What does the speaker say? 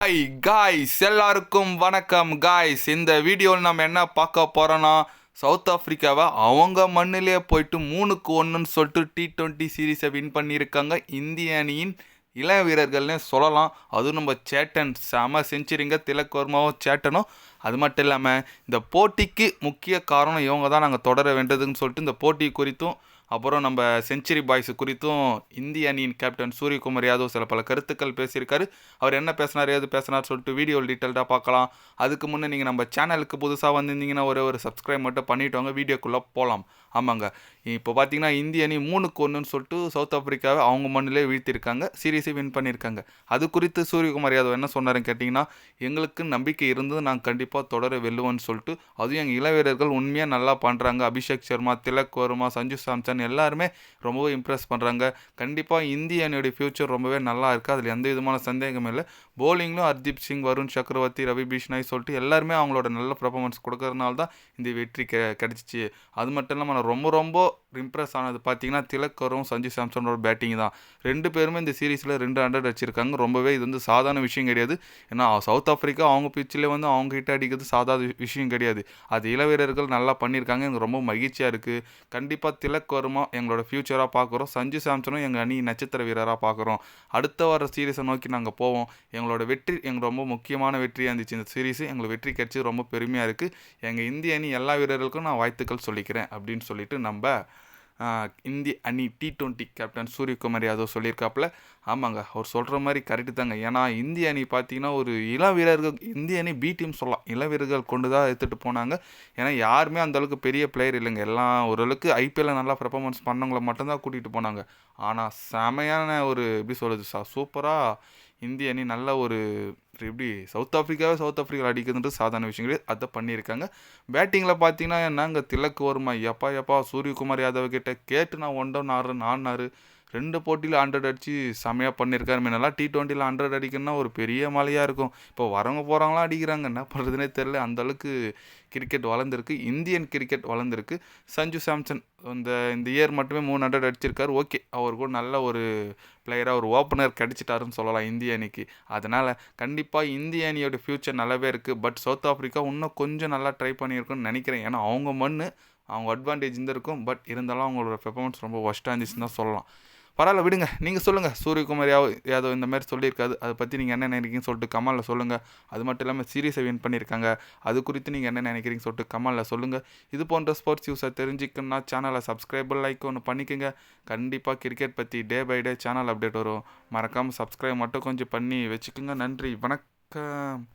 Hi guys எல்லாருக்கும் வணக்கம் guys இந்த வீடியோவில் நம்ம என்ன பார்க்க போகிறோன்னா சவுத் ஆஃப்ரிக்காவை அவங்க மண்ணிலே போயிட்டு மூணுக்கு ஒன்றுன்னு சொல்லிட்டு டி ட்வெண்ட்டி சீரீஸை வின் பண்ணியிருக்காங்க. இந்திய அணியின் இளம் வீரர்கள்னே சொல்லலாம். அதுவும் நம்ம சேட்டன் செம செஞ்சுரிங்க திலக்கோர்மாவும் சேட்டனும். அது மட்டும் இல்லாமல் இந்த போட்டிக்கு முக்கிய காரணம் இவங்க தான் நாங்கள் தொடர வேண்டதுன்னு சொல்லிட்டு இந்த போட்டி குறித்தும் அப்புறம் நம்ம செஞ்சுரி பாய்ஸ் குறித்தும் இந்திய அணியின் கேப்டன் சூரியகுமார் யாதவ் சில பல கருத்துக்கள் பேசியிருக்காரு. அவர் என்ன பேசினார் ஏது பேசினார் சொல்லிட்டு வீடியோ டீட்டெயில்டாக பார்க்கலாம். அதுக்கு முன்னே நீங்கள் நம்ம சேனலுக்கு புதுசாக வந்திருந்தீங்கன்னா ஒரு ஒரு சப்ஸ்கிரைப் மட்டும் பண்ணிட்டு வாங்க வீடியோக்குள்ளே போகலாம் ஆமாங்க. இப்போ பார்த்தீங்கன்னா இந்திய அணி மூணுக்கு ஒன்றுன்னு சொல்லிட்டு சவுத் ஆப்பிரிக்காவை அவங்க மண்ணிலே வீழ்த்திருக்காங்க சீரியஸே வின் பண்ணியிருக்காங்க. அது குறித்து சூரியகுமார் யாதவ் என்ன சொன்னார்னு கேட்டிங்கன்னா எங்களுக்கு நம்பிக்கை இருந்தது நாங்கள் கண்டிப்பாக தொடர வெல்லுவோன்னு சொல்லிட்டு அதுவும் எங்கள் இள வீரர்கள் உண்மையாக நல்லா பண்ணுறாங்க அபிஷேக் சர்மா திலக் வர்மா சஞ்சு சாம்சன் எல்லாருமே ரொம்பவே இம்ப்ரெஸ் பண்ணுறாங்க கண்டிப்பாக இந்திய அணியோடைய ஃப்யூச்சர் ரொம்பவே நல்லா இருக்குது அதில் எந்த விதமான சந்தேகமும் இல்லை. போலிங்லும் ஹர்தீப் சிங் வருண் சக்கரவர்த்தி ரவி பிஷ்னாய் சொல்லிட்டு எல்லாருமே அவங்களோட நல்ல பர்ஃபார்மன்ஸ் கொடுக்கறதுனால தான் இந்த வெற்றி கெ கிடச்சிச்சு. அது மட்டும் இல்லாமல் நான் ரொம்ப ரொம்ப இம்ப்ரெஸ் ஆனது. பார்த்தீங்கன்னா திலக்கரும் சஞ்சு சாம்சனோட பேட்டிங் தான். ரெண்டு பேருமே இந்த சீரீஸில் ரெண்டு ஹண்ட்ரட் அடிச்சிருக்காங்க. ரொம்பவே இது வந்து சாதாரண விஷயம் கிடையாது. ஏன்னா சவுத் ஆஃப்ரிக்கா அவங்க பிச்சில் வந்து அவங்க கிட்ட அடிக்கிறது சாதாரண விஷயம் கிடையாது. அது இள வீரர்கள் நல்லா பண்ணியிருக்காங்க எனக்கு ரொம்ப மகிழ்ச்சியாக இருக்குது கண்டிப்பாக திலக் வருமா எங்களோட ஃப்யூச்சராக பார்க்குறோம் சஞ்சு சாம்சனும் எங்கள் அணி நட்சத்திர வீரராக பார்க்குறோம் அடுத்த வார சீரீஸை நோக்கி நாங்கள் போவோம். எங்களோட வெற்றி எங்களுக்கு ரொம்ப முக்கியமான வெற்றியாக இருந்துச்சு இந்த சீரீஸ் எங்களுக்கு வெற்றி கிடைச்சி ரொம்ப பெருமையாக இருக்குது எங்கள் இந்திய அணி எல்லா வீரர்களுக்கும் நான் வாழ்த்துக்கள் சொல்லிக்கிறேன் அப்படின்னு சொல்லிட்டு நம்ம இந்திய அணி T twenty captain Suryakumar Yadav சொல்லியிருக்காப்புல. ஆமாங்க அவர் சொல்கிற மாதிரி கரெக்டு தாங்க. ஏன்னா இந்திய அணி பார்த்தீங்கன்னா ஒரு இளம் வீரர்கள் இந்திய அணி பி டீம் சொல்லலாம். இளம் வீரர்கள் கொண்டு தான் எடுத்துகிட்டு போனாங்க. ஏன்னா யாருமே அந்தளவுக்கு பெரிய பிளேயர் இல்லைங்க. எல்லாம் ஓரளவுக்கு ஐபிஎல்ல நல்லா பர்ஃபார்மன்ஸ் பண்ணவங்கள மட்டும்தான் கூட்டிகிட்டு போனாங்க. ஆனால் செமையான ஒரு எப்படி சொல்கிறது சார் சூப்பராக இந்திய அணி நல்ல ஒரு எப்படி சவுத் ஆஃப்ரிக்காவே சவுத் ஆஃப்ரிக்கா அடிக்கிறதுன்றது சாதாரண விஷயம் கிடையாது அதை பண்ணியிருக்காங்க. பேட்டிங்கில் பார்த்தீங்கன்னா நாங்கள் திலக்கு வருமா எப்பா எப்பா சூரியகுமார் யாதவ் கிட்ட கேட்டு நான் ஒன் டவுன் ஆறு நான்னாரு ரெண்டு போட்டியில் ஹண்ட்ரட் அடித்து செமையாக பண்ணியிருக்காரு. முன்னெல்லாம் டி டுவெண்ட்டியில் ஹண்ட்ரட் அடிக்கணும்னா ஒரு பெரிய மலையாக இருக்கும். இப்போ வரவங்க போகிறவங்களாம் அடிக்கிறாங்க. என்ன பண்ணுறதுனே தெரில அந்தளவுக்கு கிரிக்கெட் வளர்ந்துருக்கு. இந்தியன் கிரிக்கெட் வளர்ந்துருக்கு. சஞ்சு சாம்சன் இந்த இந்த இயர் மட்டுமே மூணு ஹண்ட்ரட் அடிச்சிருக்காரு. ஓகே அவர் கூட நல்ல ஒரு பிளேயராக ஒரு ஓப்பனர் கிடச்சிட்டாருன்னு சொல்லலாம் இந்திய அணிக்கு. அதனால் கண்டிப்பாக இந்திய அணியோட ஃப்யூச்சர் நல்லாவே இருக்குது பட் சவுத் ஆஃப்ரிக்கா இன்னும் கொஞ்சம் நல்லா ட்ரை பண்ணியிருக்குன்னு நினைக்கிறேன். ஏன்னா அவங்க மண் அவங்க அட்வான்டேஜ் இருந்திருக்கும். பட் இருந்தாலும் அவங்களோட பெர்ஃபார்மன்ஸ் ரொம்ப ஒஸ்ட்டாக இருந்துச்சுன்னு தான் சொல்லலாம். பரவாயில்ல விடுங்க. நீங்கள் சொல்லுங்கள் சூரியகுமார் யாவ் யாதவ் இந்த மாதிரி சொல்லியிருக்காது அதை பற்றி நீங்கள் என்ன நினைக்கிறீங்கன்னு சொல்லிட்டு கமலில் சொல்லுங்கள் அது மட்டும் இல்லாமல் சீரியஸை வின் பண்ணியிருக்காங்க. அது குறித்து நீங்கள் என்ன நினைக்கிறீங்கன்னு சொல்லிட்டு கமலில் சொல்லுங்கள் இது போன்ற ஸ்போர்ட்ஸ் நியூஸை தெரிஞ்சுக்கணும்னா சேனலை சப்ஸ்கிரைபர் லைக் ஒன்று பண்ணிக்கோங்க. கண்டிப்பாக கிரிக்கெட் பற்றி day by day channel update வரும். மறக்காமல் சப்ஸ்கிரைப் மட்டும் கொஞ்சம் பண்ணி வச்சுக்கோங்க. நன்றி. வணக்கம்.